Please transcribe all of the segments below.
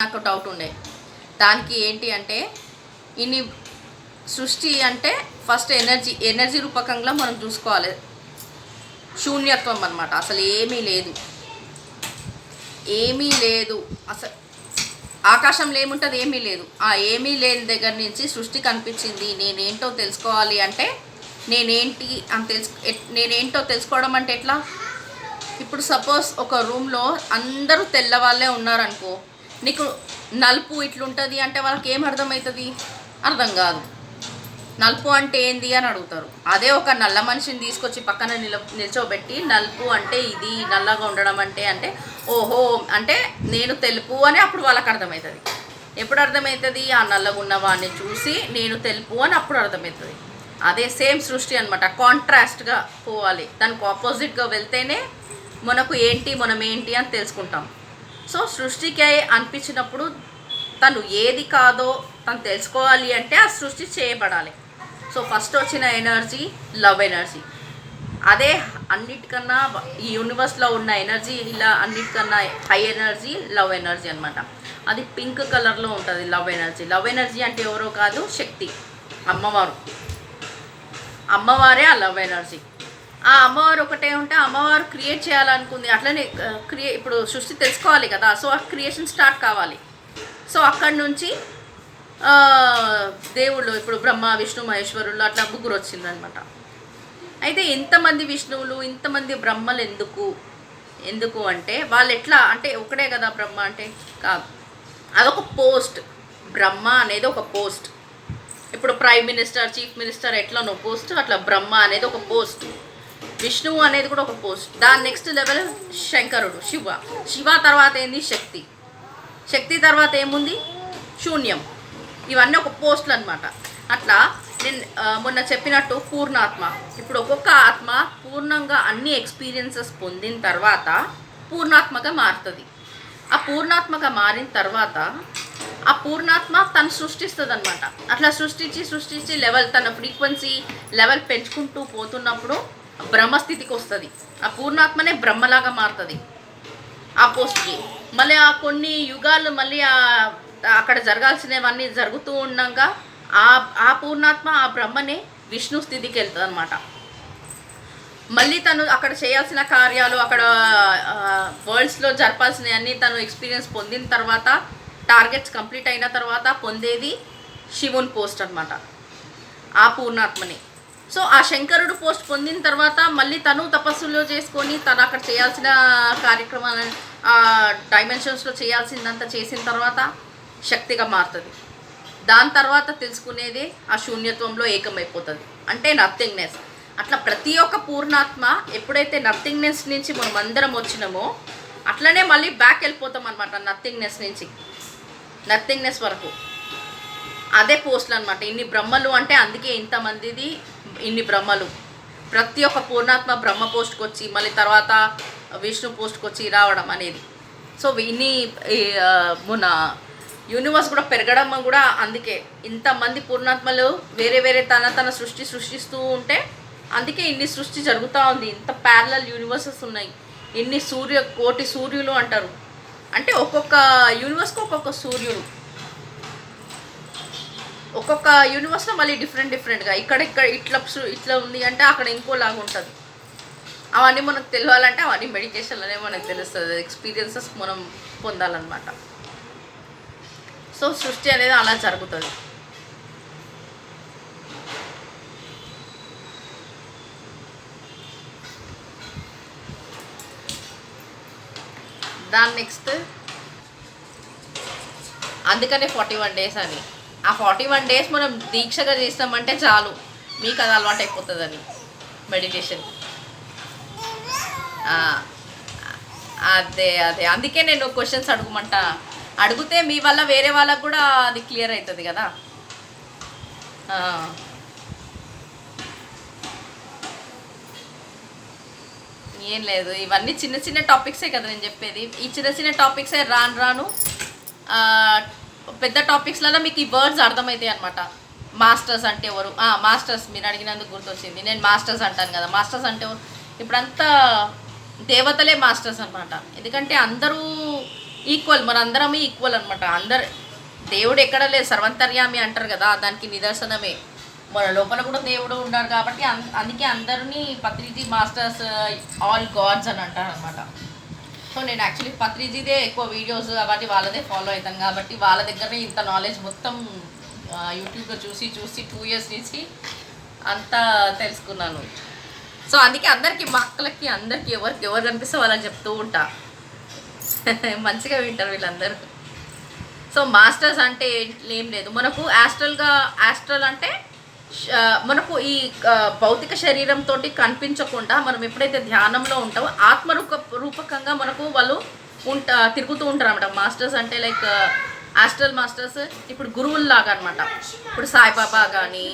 నాకు డౌట్ ఉండే. దానికి ఏంటి అంటే ఇన్ని సృష్టి అంటే ఫస్ట్ ఎనర్జీ ఎనర్జీ రూపకంగా మనం చూసుకోవాలి. శూన్యత్వం అనమాట అసలు ఏమీ లేదు. ఏమీ లేదు. అసలు ఆకాశంలో ఏముంటుంది? ఏమీ లేదు. ఆ ఏమీ లేని దగ్గర నుంచి సృష్టి కనిపించింది. నేనేంటో తెలుసుకోవాలి అంటే నేనేంటి అని తెలుసు నేనేంటో తెలుసుకోవడం అంటే ఎట్లా? ఇప్పుడు సపోజ్ ఒక రూమ్లో అందరూ తెల్లవాళ్ళే ఉన్నారనుకో నీకు నలుపు ఇట్లుంటుంది అంటే వాళ్ళకి ఏం అర్థమవుతుంది అర్థం కాదు. నలుపు అంటే ఏంది అని అడుగుతారు. అదే ఒక నల్ల మనిషిని తీసుకొచ్చి పక్కన నిల నిల్చోబెట్టి నలుపు అంటే ఇది నల్లగా ఉండడం అంటే అంటే ఓహో అంటే నేను తెలుపు అని అప్పుడు వాళ్ళకి అర్థమవుతుంది ఎప్పుడు అర్థమవుతుంది ఆ నల్లగా ఉన్న వాడిని చూసి నేను తెలుపు అని అప్పుడు అర్థమవుతుంది అదే సేమ్ సృష్టి అనమాట కాంట్రాస్ట్గా పోవాలి. దానికి ఆపోజిట్గా వెళ్తేనే మనకు ఏంటి మనం ఏంటి అని తెలుసుకుంటాం. సో సృష్టికి అనిపించినప్పుడు తను ఏది కాదో తను తెలుసుకోవాలి అంటే ఆ సృష్టి చేయబడాలి. సో ఫస్ట్ వచ్చిన ఎనర్జీ లవ్ ఎనర్జీ. అదే అన్నిటికన్నా ఈ యూనివర్స్లో ఉన్న ఎనర్జీ ఇలా అన్నిటికన్నా హై ఎనర్జీ లవ్ ఎనర్జీ అనమాట అది పింక్ కలర్లో ఉంటుంది లవ్ ఎనర్జీ. లవ్ ఎనర్జీ అంటే ఎవరో కాదు శక్తి. అమ్మవారు. అమ్మవారే ఆ లవ్ ఎనర్జీ. ఆ అమ్మవారు ఒకటే ఉంటే అమ్మవారు క్రియేట్ చేయాలనుకుంది. అట్లనే క్రియే ఇప్పుడు సృష్టి తెలుసుకోవాలి కదా. సో ఆ క్రియేషన్ స్టార్ట్ కావాలి. సో అక్కడి నుంచి దేవుళ్ళు ఇప్పుడు బ్రహ్మ విష్ణు మహేశ్వరులు అట్లా ముగ్గురు వచ్చిందనమాట అయితే ఇంతమంది విష్ణువులు ఇంతమంది బ్రహ్మలు ఎందుకు? ఎందుకు అంటే వాళ్ళు ఎట్లా అంటే ఒకటే కదా బ్రహ్మ అంటే కాదు. అదొక పోస్ట్ బ్రహ్మ అనేది ఒక పోస్ట్ ఇప్పుడు ప్రైమ్ మినిస్టర్ చీఫ్ మినిస్టర్ ఎట్లనో పోస్ట్ అట్లా బ్రహ్మ అనేది ఒక పోస్ట్ విష్ణువు అనేది కూడా ఒక పోస్ట్. దాని నెక్స్ట్ లెవెల్ శంకరుడు శివ. శివ తర్వాత ఏంది? శక్తి. శక్తి తర్వాత ఏముంది? శూన్యం. ఇవన్నీ ఒక పోస్టులు అనమాట అట్లా నేను మొన్న చెప్పినట్టు పూర్ణాత్మ. ఇప్పుడు ఒక్కొక్క ఆత్మ పూర్ణంగా అన్ని ఎక్స్పీరియన్సెస్ పొందిన తర్వాత పూర్ణాత్మగా మారుతుంది. ఆ పూర్ణాత్మగా మారిన తర్వాత ఆ పూర్ణాత్మ తను సృష్టిస్తుంది అనమాట అట్లా సృష్టించి సృష్టించి లెవెల్ తన ఫ్రీక్వెన్సీ లెవెల్ పెంచుకుంటూ పోతున్నప్పుడు బ్రహ్మస్థితికి వస్తుంది. ఆ పూర్ణాత్మనే బ్రహ్మలాగా మారుతుంది. ఆ పోస్ట్కి. మళ్ళీ ఆ కొన్ని యుగాలు మళ్ళీ ఆ అక్కడ జరగాల్సినవన్నీ జరుగుతూ ఉండగా ఆ ఆ పూర్ణాత్మ ఆ బ్రహ్మనే విష్ణు స్థితికి వెళ్తుంది అనమాట మళ్ళీ తను అక్కడ చేయాల్సిన కార్యాలు అక్కడ వరల్డ్స్లో జరపాల్సినవన్నీ తను ఎక్స్పీరియన్స్ పొందిన తర్వాత టార్గెట్స్ కంప్లీట్ అయిన తర్వాత పొందేది శివుని పోస్ట్ అనమాట ఆ పూర్ణాత్మని. సో ఆ శంకరుడు పోస్ట్ పొందిన తర్వాత మళ్ళీ తను తపస్సులో చేసుకొని తను అక్కడ చేయాల్సిన కార్యక్రమాలను డైమెన్షన్స్లో చేయాల్సిందంతా చేసిన తర్వాత శక్తిగా మారుతుంది. దాని తర్వాత తెలుసుకునేది ఆ శూన్యత్వంలో ఏకమైపోతుంది. అంటే నథింగ్నెస్ అట్లా ప్రతి ఒక్క పూర్ణాత్మ ఎప్పుడైతే నథింగ్నెస్ నుంచి మనం అందరం వచ్చినామో అట్లనే మళ్ళీ బ్యాక్ వెళ్ళిపోతాం అనమాట నథింగ్నెస్ నుంచి. నథింగ్నెస్ వరకు. అదే పోస్టులు అనమాట ఇన్ని బ్రహ్మలు అంటే అందుకే ఇంతమందిది ఇన్ని బ్రహ్మలు. ప్రతి ఒక్క పూర్ణాత్మ బ్రహ్మ పోస్ట్కి వచ్చి మళ్ళీ తర్వాత విష్ణు పోస్ట్కి వచ్చి రావడం అనేది. సో ఇన్ని మన యూనివర్స్ కూడా పెరగడం కూడా అందుకే. ఇంతమంది పూర్ణాత్మలు వేరే వేరే తన తన సృష్టి సృష్టిస్తూ ఉంటే అందుకే ఇన్ని సృష్టి జరుగుతూ ఉంది. ఇంత ప్యారలల్ యూనివర్సెస్ ఉన్నాయి. ఇన్ని సూర్య కోటి సూర్యులు అంటారు. అంటే ఒక్కొక్క యూనివర్స్కి ఒక్కొక్క సూర్యుడు. ఒక్కొక్క యూనివర్స్లో మళ్ళీ డిఫరెంట్ డిఫరెంట్గా ఇక్కడ ఇక్కడ ఇట్లా ఇట్లా ఉంది అంటే అక్కడ ఇంకోలాగా ఉంటుంది. అవన్నీ మనకు తెలియాలంటే అవన్నీ మెడిటేషన్లోనే మనకు తెలుస్తుంది. ఎక్స్పీరియన్సెస్ మనం పొందాలన్నమాట. సో సృష్టి అనేది అలా జరుగుతుంది. దాని నెక్స్ట్ అందుకనే ఫార్టీ వన్ డేస్ అని. ఆ ఫార్టీ వన్ డేస్ మనం దీక్షగా చేస్తామంటే చాలు. మీకు అది అలవాటు అయిపోతుందని. మెడిటేషన్. అదే అదే. అందుకే నేను క్వశ్చన్స్ అడుగుమంట. అడిగితే మీ వల్ల వేరే వాళ్ళకు కూడా అది క్లియర్ అవుతుంది కదా. ఏం లేదు. ఇవన్నీ చిన్న చిన్న టాపిక్సే కదా నేను చెప్పేది. ఈ చిన్న చిన్న టాపిక్సే రాను రాను పెద్ద టాపిక్స్లలో మీకు ఈ వర్డ్స్ అర్థమవుతాయి అనమాట మాస్టర్స్ అంటే ఎవరు? ఆ, మాస్టర్స్ మీరు అడిగినందుకు గుర్తొచ్చింది. నేను మాస్టర్స్ అంటాను కదా. మాస్టర్స్ అంటే ఎవరు? ఇప్పుడంతా దేవతలే మాస్టర్స్ అనమాట ఎందుకంటే అందరూ ఈక్వల్ మనందరం ఈక్వల్ అనమాట అందరు దేవుడు ఎక్కడ లేదు. సర్వంతర్యామి అంటారు కదా దానికి నిదర్శనమే. మన లోపల కూడా దేవుడు ఉన్నాడు కాబట్టి అందుకే అందరినీ పత్రిజీ మాస్టర్స్ ఆల్ గాడ్స్ అని అంటారు అనమాట సో నేను యాక్చువల్లీ పత్రిజీదే ఎక్కువ వీడియోస్ అవన్నీ వాళ్ళదే ఫాలో అవుతాను కాబట్టి వాళ్ళ దగ్గరనే ఇంత నాలెడ్జ్ మొత్తం యూట్యూబ్లో చూసి చూసి టూ ఇయర్స్ నుంచి అంతా తెలుసుకున్నాను. సో అందుకే అందరికీ మా అక్కలకి అందరికీ ఎవరికి ఎవరు కనిపిస్తే వాళ్ళని చెప్తూ ఉంటా. మంచిగా వింటారు వీళ్ళందరూ. సో మాస్టర్స్ అంటే ఏం- లేదు. మనకు యాస్ట్రల్గా యాస్ట్రల్ అంటే మనకు ఈ భౌతిక శరీరంతో కనిపించకుండా మనం ఎప్పుడైతే ధ్యానంలో ఉంటామో ఆత్మ రూప రూపకంగా మనకు వాళ్ళు ఉంటా తిరుగుతూ ఉంటారు అనమాట మాస్టర్స్ అంటే లైక్ ఆస్ట్రల్ మాస్టర్స్ ఇప్పుడు గురువుల్లాగా అనమాట ఇప్పుడు సాయిబాబా కానీ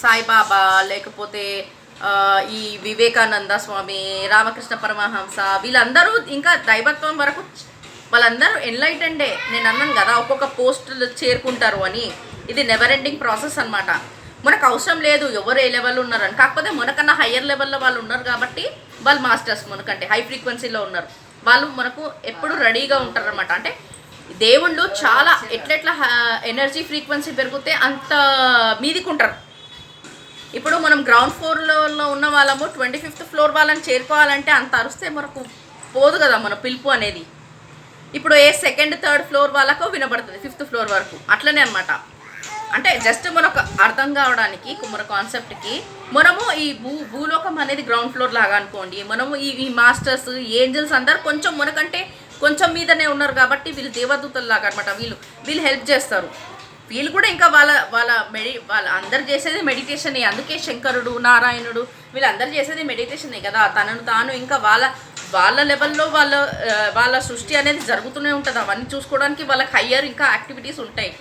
సాయిబాబా లేకపోతే ఈ వివేకానంద స్వామి రామకృష్ణ పరమహంస వీళ్ళందరూ ఇంకా దైవత్వం వరకు వాళ్ళందరూ ఎన్లైటెండే నేను అన్నాను కదా ఒక్కొక్క పోస్టులు చేరుకుంటారు అని. ఇది నెవర్ ఎండింగ్ ప్రాసెస్ అనమాట మనకు అవసరం లేదు ఎవరు ఏ లెవెల్ ఉన్నారని. కాకపోతే మనకన్నా హయ్యర్ లెవెల్లో వాళ్ళు ఉన్నారు కాబట్టి వాళ్ళు మాస్టర్స్ మనకంటే హై ఫ్రీక్వెన్సీలో ఉన్నారు. వాళ్ళు మనకు ఎప్పుడు రెడీగా ఉంటారు అనమాట అంటే దేవుళ్ళు చాలా ఎట్లెట్లా ఎనర్జీ ఫ్రీక్వెన్సీ పెరిగితే అంత మీదికుంటారు. ఇప్పుడు మనం గ్రౌండ్ ఫ్లోర్లో ఉన్న వాళ్ళము ట్వంటీ ఫిఫ్త్ ఫ్లోర్ వాళ్ళని చేరుకోవాలంటే అంత అరిస్తే మనకు పోదు కదా మన పిలుపు అనేది. ఇప్పుడు ఏ సెకండ్ థర్డ్ ఫ్లోర్ వాళ్ళకు వినబడుతుంది ఫిఫ్త్ ఫ్లోర్ వరకు. అట్లనే అనమాట అంటే జస్ట్ మనకు అర్థం కావడానికి మన కాన్సెప్ట్కి మనము ఈ భూ భూలోకం అనేది గ్రౌండ్ ఫ్లోర్ లాగా అనుకోండి. మనము ఈ ఈ మాస్టర్స్ ఏంజల్స్ అందరు కొంచెం మనకంటే కొంచెం మీదనే ఉన్నారు కాబట్టి వీళ్ళు దేవదూతలు లాగా అనమాట వీళ్ళు వీళ్ళు హెల్ప్ చేస్తారు. వీళ్ళు కూడా ఇంకా వాళ్ళ వాళ్ళ మెడి వాళ్ళ అందరు చేసేది మెడిటేషనే అందుకే శంకరుడు నారాయణుడు వీళ్ళందరూ చేసేది మెడిటేషనే కదా. తనను తాను ఇంకా వాళ్ళ వాళ్ళ లెవెల్లో వాళ్ళ వాళ్ళ సృష్టి అనేది జరుగుతూనే ఉంటుంది. అవన్నీ చూసుకోవడానికి వాళ్ళకి హయ్యర్ ఇంకా యాక్టివిటీస్ ఉంటాయి.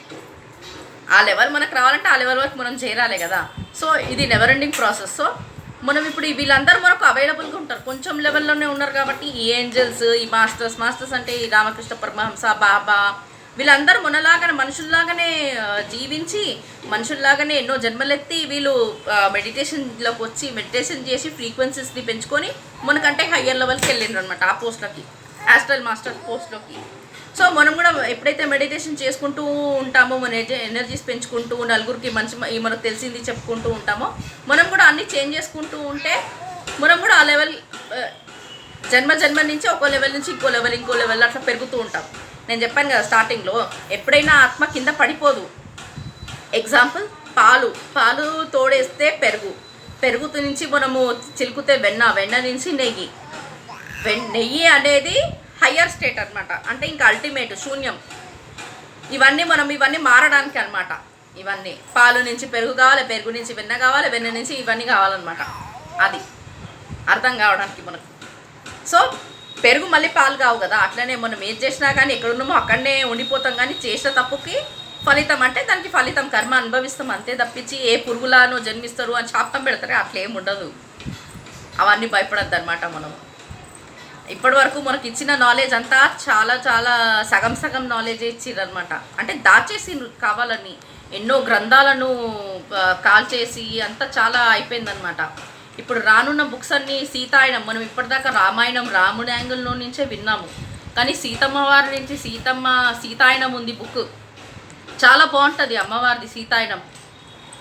ఆ లెవెల్ మనకు రావాలంటే ఆ లెవెల్ వరకు మనం చేరాలి కదా. సో ఇది నెవర్ ఎండింగ్ ప్రాసెస్ సో మనం ఇప్పుడు వీళ్ళందరూ మనకు అవైలబుల్గా ఉంటారు. కొంచెం లెవెల్లోనే ఉన్నారు కాబట్టి ఈ ఏంజల్స్ ఈ మాస్టర్స్ మాస్టర్స్ అంటే ఈ రామకృష్ణ పరమహంస బాబా వీళ్ళందరూ మనలాగానే మనుషుల్లాగానే జీవించి మనుషుల్లాగానే ఎన్నో జన్మలెత్తి వీళ్ళు మెడిటేషన్లోకి వచ్చి మెడిటేషన్ చేసి ఫ్రీక్వెన్సీస్ని పెంచుకొని మనకంటే హయ్యర్ లెవెల్కి వెళ్ళిండ్రు అనమాట ఆ పోస్ట్లోకి యాస్ట్రల్ మాస్టర్ పోస్ట్లోకి సో మనం కూడా ఎప్పుడైతే మెడిటేషన్ చేసుకుంటూ ఉంటామో మన ఎనర్జీస్ పెంచుకుంటూ నలుగురికి మంచి ఈ మనకు తెలిసింది చెప్పుకుంటూ ఉంటామో మనం కూడా అన్నీ చేంజ్ చేసుకుంటూ ఉంటే మనం కూడా ఆ లెవెల్ జన్మ జన్మ నుంచి ఒక లెవెల్ నుంచి ఇంకో లెవెల్ ఇంకో లెవెల్ అట్లా పెరుగుతూ ఉంటాం. నేను చెప్పాను కదా స్టార్టింగ్లో ఎప్పుడైనా ఆత్మ కింద పడిపోదు. ఎగ్జాంపుల్ పాలు. పాలు తోడేస్తే పెరుగు. పెరుగు నుంచి మనము చిలుకుతే వెన్న వెన్న నుంచి నెయ్యి. వెన్ నెయ్యి అనేది హయ్యర్ స్టేట్ అనమాట అంటే ఇంకా అల్టిమేట్ శూన్యం. ఇవన్నీ మనం ఇవన్నీ మారడానికి అనమాట ఇవన్నీ. పాలు నుంచి పెరుగు కావాలి పెరుగు నుంచి వెన్న కావాలి వెన్న నుంచి ఇవన్నీ కావాలన్నమాట. అది. అర్థం కావడానికి మనకు. సో పెరుగు మళ్ళీ పాలు కావు కదా. అట్లనే మనం ఏం చేసినా కానీ ఎక్కడున్నామో అక్కడనే ఉండిపోతాం కానీ చేసిన తప్పుకి ఫలితం అంటే దానికి ఫలితం. కర్మ అనుభవిస్తాం అంతే తప్పించి ఏ పురుగులానో జన్మిస్తారు అని శాపం పెడతారు అట్లా ఏమి ఉండదు. అవన్నీ భయపడద్దు అనమాట మనము ఇప్పటి వరకు మనకి ఇచ్చిన నాలెడ్జ్ అంతా చాలా చాలా సగం సగం నాలెడ్జ్ ఇచ్చిరనమాట అంటే దాచేసి కావాలని. ఎన్నో గ్రంథాలను కాల్ కాల్చేసి అంతా చాలా అయిపోయిందనమాట ఇప్పుడు రానున్న బుక్స్ అన్నీ సీతాయనం మనం ఇప్పటిదాకా రామాయణం రాముడి యాంగిల్లో నుంచే విన్నాము. కానీ సీతమ్మ వారి నుంచి సీతమ్మ సీతాయనం ఉంది బుక్. చాలా బాగుంటుంది అమ్మవారిది సీతాయనం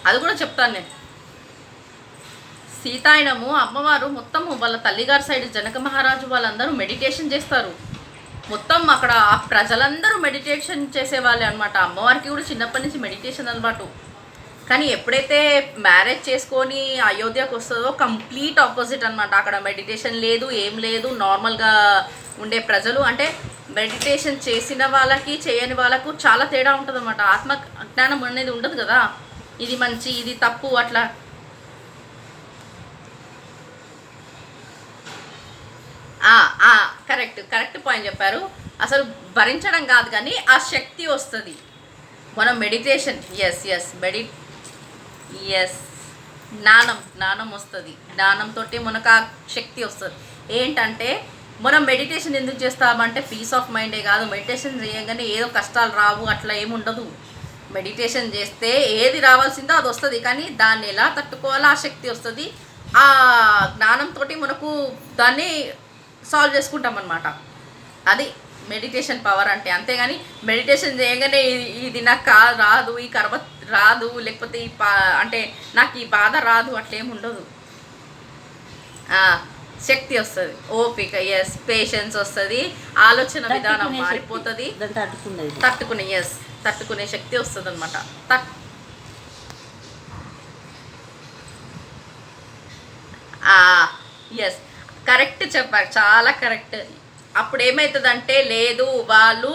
అది కూడా చెప్తాను నేను. సీతాయనము అమ్మవారు మొత్తం వాళ్ళ తల్లిగారి సైడ్ జనక మహారాజు వాళ్ళందరూ మెడిటేషన్ చేస్తారు. మొత్తం అక్కడ ఆ ప్రజలందరూ మెడిటేషన్ చేసేవాళ్ళే అనమాట అమ్మవారికి కూడా చిన్నప్పటి నుంచి మెడిటేషన్ అలవాటు. కానీ ఎప్పుడైతే మ్యారేజ్ చేసుకొని అయోధ్యకు వస్తుందో కంప్లీట్ ఆపోజిట్ అనమాట అక్కడ మెడిటేషన్ లేదు ఏం లేదు నార్మల్గా ఉండే ప్రజలు. అంటే మెడిటేషన్ చేసిన వాళ్ళకి చేయని వాళ్ళకు చాలా తేడా ఉంటుంది అనమాట ఆత్మ జ్ఞానం అనేది ఉండదు కదా. ఇది మంచి ఇది తప్పు అట్లా కరెక్ట్ కరెక్ట్ పాయింట్ చెప్పారు. అసలు భరించడం కాదు కానీ ఆ శక్తి వస్తుంది. మనం మెడిటేషన్ ఎస్ ఎస్ మెడి ఎస్ జ్ఞానం జ్ఞానం వస్తుంది. జ్ఞానంతో మనకు ఆ శక్తి వస్తుంది. ఏంటంటే మనం మెడిటేషన్ ఎందుకు చేస్తామంటే పీస్ ఆఫ్ మైండే కాదు. మెడిటేషన్ చేయగానే ఏదో కష్టాలు రావు అట్లా ఏముండదు మెడిటేషన్ చేస్తే ఏది రావాల్సిందో అది వస్తుంది. కానీ దాన్ని ఎలా తట్టుకోవాలో ఆ శక్తి వస్తుంది. ఆ జ్ఞానంతో మనకు దాన్ని సాల్వ్ చేసుకుంటాం అనమాట అది మెడిటేషన్ పవర్ అంటే. అంతేగాని మెడిటేషన్ చేయగానే ఇది- నాకు కా రాదు ఈ కర్మ రాదు లేకపోతే ఈ పా అంటే నాకు ఈ బాధ రాదు అట్లేం ఉండదు. ఆ, శక్తి వస్తుంది. ఓపిక ఎస్ పేషెన్స్ వస్తుంది. ఆలోచన విధానం. మారిపోతుంది. తట్టుకునే ఎస్ తట్టుకునే శక్తి వస్తుంది అనమాట తట్ ఎస్ కరెక్ట్ చెప్పారు చాలా కరెక్ట్. అప్పుడు ఏమవుతుందంటే లేదు వాళ్ళు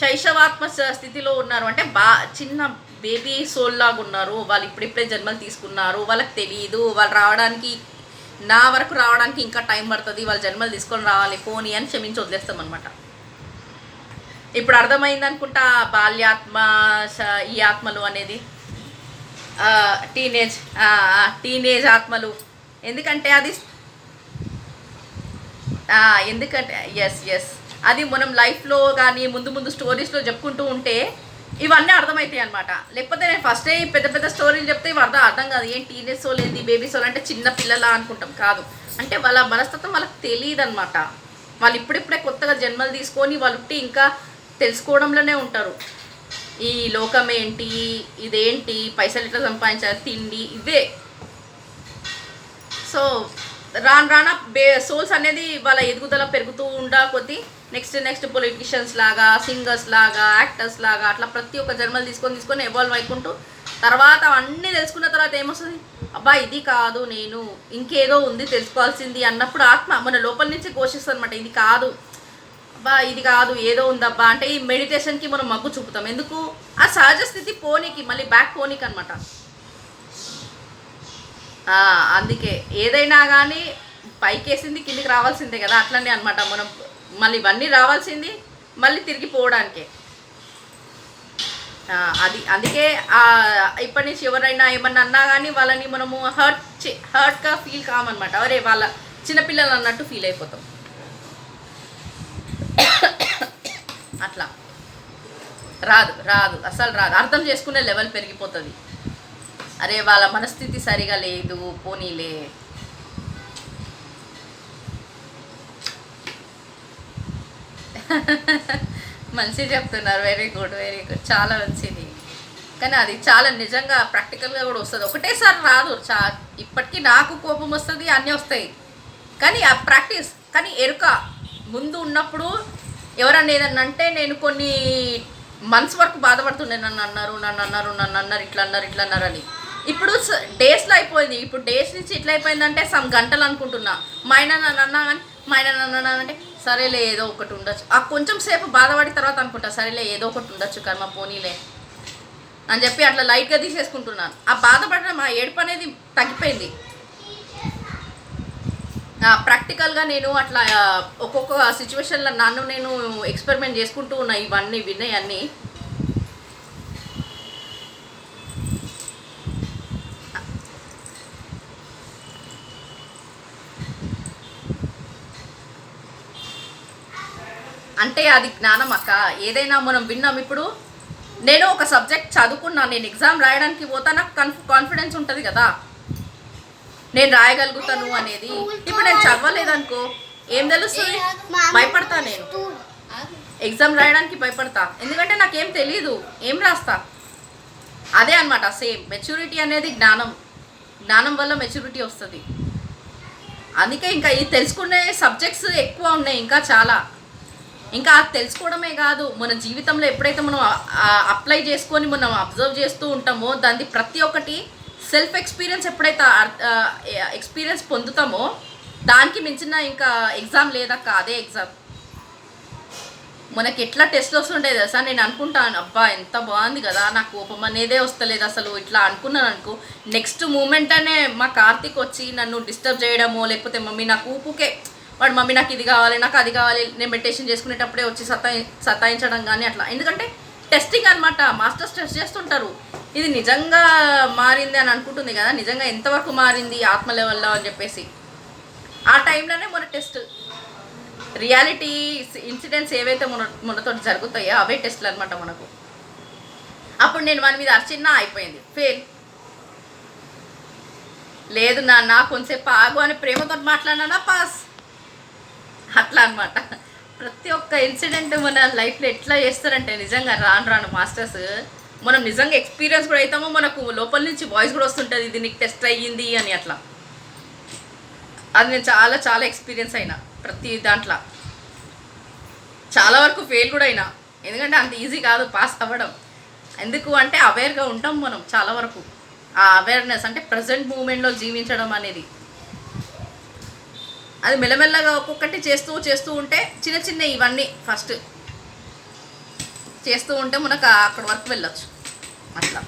శైశవాత్మ స్థితిలో ఉన్నారు. అంటే బా చిన్న బేబీ సోల్ లాగా ఉన్నారు. వాళ్ళు ఇప్పుడిప్పుడే జన్మలు తీసుకున్నారు. వాళ్ళకి తెలియదు వాళ్ళు రావడానికి నా వరకు రావడానికి ఇంకా టైం పడుతుంది. వాళ్ళు జన్మలు తీసుకొని రావాలి పోనీ అని క్షమించి వదిలేస్తాం అనమాట ఇప్పుడు అర్థమైంది అనుకుంటా బాల్యాత్మ ఈ ఆత్మలు అనేది? టీనేజ్ టీనేజ్ ఆత్మలు. ఎందుకంటే అది ఎందుకంటే ఎస్ ఎస్ అది మనం లైఫ్లో కానీ ముందు ముందు స్టోరీస్లో చెప్పుకుంటూ ఉంటే ఇవన్నీ అర్థమవుతాయి అనమాట లేకపోతే నేను ఫస్టే పెద్ద పెద్ద స్టోరీలు చెప్తే ఇవి అర్థం అర్థం కాదు. ఏం టీనేజ్ సోల్ ఏంది బేబీ సోల్ అంటే చిన్న పిల్లలా అనుకుంటాం కాదు. అంటే వాళ్ళ మనస్తత్వం వాళ్ళకి తెలియదు అనమాట వాళ్ళు ఇప్పుడిప్పుడే కొత్తగా జన్మలు తీసుకొని వాళ్ళు ఇంకా తెలుసుకోవడంలోనే ఉంటారు. ఈ లోకం ఏంటి ఇదేంటి పైసలు ఎట్లా సంపాదించాలి తిండి ఇవే. సో రాను రాన బే సోల్స్ అనేది వాళ్ళ ఎదుగుదల పెరుగుతూ ఉండా కొద్దీ నెక్స్ట్ నెక్స్ట్ పొలిటీషియన్స్ లాగా సింగర్స్ లాగా యాక్టర్స్ లాగా అట్లా ప్రతి ఒక్క జన్మలు తీసుకొని తీసుకొని ఎవాల్వ్ అయికుంటూ తర్వాత అన్నీ తెలుసుకున్న తర్వాత ఏమొస్తుంది? అబ్బా ఇది కాదు నేను ఇంకేదో ఉంది తెలుసుకోవాల్సింది అన్నప్పుడు ఆత్మ మన లోపల నుంచి ఘోషిస్తుంది అనమాట ఇది కాదు. అబ్బా ఇది కాదు ఏదో ఉందబ్బా అంటే ఈ మెడిటేషన్కి మనం మగ్గు చూపుతాం. ఎందుకు? ఆ సహజ స్థితి పోనీకి మళ్ళీ బ్యాక్ పోనీకి అనమాట అందుకే ఏదైనా కానీ పైకేసింది కిందికి రావాల్సిందే కదా అట్లనే అనమాట మనం మళ్ళీ ఇవన్నీ రావాల్సింది మళ్ళీ తిరిగి పోవడానికే. అది అందుకే ఇప్పటి నుంచి ఎవరైనా ఏమన్నా అన్నా కానీ వాళ్ళని మనము హర్ట్ హర్ట్గా ఫీల్ కామన్నమాట. అరే వాళ్ళ చిన్నపిల్లలు అన్నట్టు ఫీల్ అయిపోతాం. అట్లా. రాదు రాదు అసలు రాదు. అర్థం చేసుకునే లెవెల్ పెరిగిపోతుంది. అరే వాళ్ళ మనస్థితి సరిగా లేదు పోనీలే. మంచి చెప్తున్నారు వెరీ గుడ్ వెరీ గుడ్ చాలా మంచిది. కానీ అది చాలా నిజంగా ప్రాక్టికల్గా కూడా వస్తుంది. ఒకటేసారి రాదు చా ఇప్పటికీ నాకు కోపం వస్తుంది అన్నీ వస్తాయి. కానీ ఆ ప్రాక్టీస్ కానీ ఎరుక ముందు ఉన్నప్పుడు ఎవరన్నా ఏదన్నా అంటే నేను కొన్ని మంత్స్ వరకు బాధపడుతుండే నన్ను అన్నారు నన్ను అన్నారు నన్ను అన్నారు ఇట్లా అన్నారు ఇట్లా అన్నారు అని. ఇప్పుడు డేస్లో అయిపోయింది. ఇప్పుడు డేస్ నుంచి ఇట్లా అయిపోయిందంటే సమ్ గంటలు అనుకుంటున్నా. మైన నన్ను అన్నా కానీ మా నన్ను అంటే సరేలే ఏదో ఒకటి ఉండొచ్చు. ఆ కొంచెం సేపు బాధపడిన తర్వాత అనుకుంటా సరేలే ఏదో ఒకటి ఉండొచ్చు కర్మ పోనీలే అని చెప్పి అట్లా లైట్గా తీసేసుకుంటున్నాను. ఆ బాధపడడం ఆ ఏడుపు అనేది తగ్గిపోయింది. ప్రాక్టికల్గా నేను అట్లా ఒక్కొక్క సిచ్యువేషన్లో నన్ను నేను ఎక్స్పెరిమెంట్ చేసుకుంటూ ఉన్నా ఇవన్నీ వినయన్నీ అంటే అది జ్ఞానం అక్క. ఏదైనా మనం విన్నాం ఇప్పుడు నేను ఒక సబ్జెక్ట్ చదువుకున్నా నేను ఎగ్జామ్ రాయడానికి పోతా నాకు కన్ఫ్ కాన్ఫిడెన్స్ ఉంటుంది కదా. నేను రాయగలుగుతాను అనేది. ఇప్పుడు నేను చదవలేదనుకో ఏం తెలుస్తుంది? భయపడతా నేను. ఎగ్జామ్ రాయడానికి భయపడతా. ఎందుకంటే నాకేం తెలియదు ఏం రాస్తా? అదే అన్నమాట సేమ్ మెచ్యూరిటీ అనేది జ్ఞానం. జ్ఞానం వల్ల మెచ్యూరిటీ వస్తుంది. అందుకే ఇంకా ఈ తెలుసుకునే సబ్జెక్ట్స్ ఎక్కువ ఉన్నాయి ఇంకా చాలా. ఇంకా అది తెలుసుకోవడమే కాదు మన జీవితంలో ఎప్పుడైతే మనం అప్లై చేసుకొని మనం అబ్జర్వ్ చేస్తూ ఉంటామో దాన్ని ప్రతి ఒక్కటి సెల్ఫ్ ఎక్స్పీరియన్స్ ఎప్పుడైతే ఎక్స్పీరియన్స్ పొందుతామో దానికి మించిన ఇంకా ఎగ్జామ్ లేదక్క అదే ఎగ్జామ్ మనకి ఎట్లా టెస్ట్ వస్తుండే తెలుసా? నేను అనుకుంటాను అబ్బా ఎంత బాగుంది కదా నాకు కోపం అనేదే వస్తలేదు అసలు ఇట్లా అనుకున్నాను అనుకో. నెక్స్ట్ మూమెంట్ అనే మా కార్తీక్ వచ్చి నన్ను డిస్టర్బ్ చేయడమో లేకపోతే మమ్మీ నాకు ఊపుకే వాడు మమ్మీ నాకు ఇది కావాలి నాకు అది కావాలి నేను మెడిటేషన్ చేసుకునేటప్పుడే వచ్చి సతాయి సతాయించడం కానీ అట్లా. ఎందుకంటే టెస్టింగ్ అనమాట మాస్టర్స్ టెస్ట్ చేస్తుంటారు. ఇది నిజంగా మారింది అని అనుకుంటుంది కదా నిజంగా ఎంతవరకు మారింది ఆత్మ లెవెల్లో అని చెప్పేసి. ఆ టైంలోనే మన టెస్ట్ రియాలిటీ ఇన్సిడెంట్స్ ఏవైతే మన మనతో జరుగుతాయో అవే టెస్ట్లు అనమాట మనకు. అప్పుడు నేను వాని మీద అర్చిన్నా అయిపోయింది ఫెయిల్ లేదు నా నా కొంచెంసేపు ఆగు అని ప్రేమతో మాట్లాడినా పాస్ అట్లా అనమాట ప్రతి ఒక్క ఇన్సిడెంట్ మన లైఫ్లో ఎట్లా చేస్తారంటే నిజంగా రాను రాను మాస్టర్స్ మనం నిజంగా ఎక్స్పీరియన్స్ కూడా అవుతామో మనకు లోపల నుంచి వాయిస్ కూడా వస్తుంటుంది ఇది నీకు టెస్ట్ అయ్యింది అని అట్లా. అది నేను చాలా చాలా ఎక్స్పీరియన్స్ అయినా ప్రతి దాంట్లో. చాలా వరకు ఫెయిల్ కూడా అయినా. ఎందుకంటే అంత ఈజీ కాదు పాస్ అవ్వడం. ఎందుకు అంటే అవేర్గా ఉంటాం మనం చాలా వరకు. ఆ అవేర్నెస్ అంటే ప్రజెంట్ మూమెంట్లో జీవించడం అనేది. అది మెల్లమెల్లగా ఒక్కొక్కటి చేస్తూ చేస్తూ ఉంటే చిన్న చిన్న ఇవన్నీ ఫస్ట్ చేస్తూ ఉంటే మనకు అక్కడ వరకు వెళ్ళొచ్చు. అట్లా.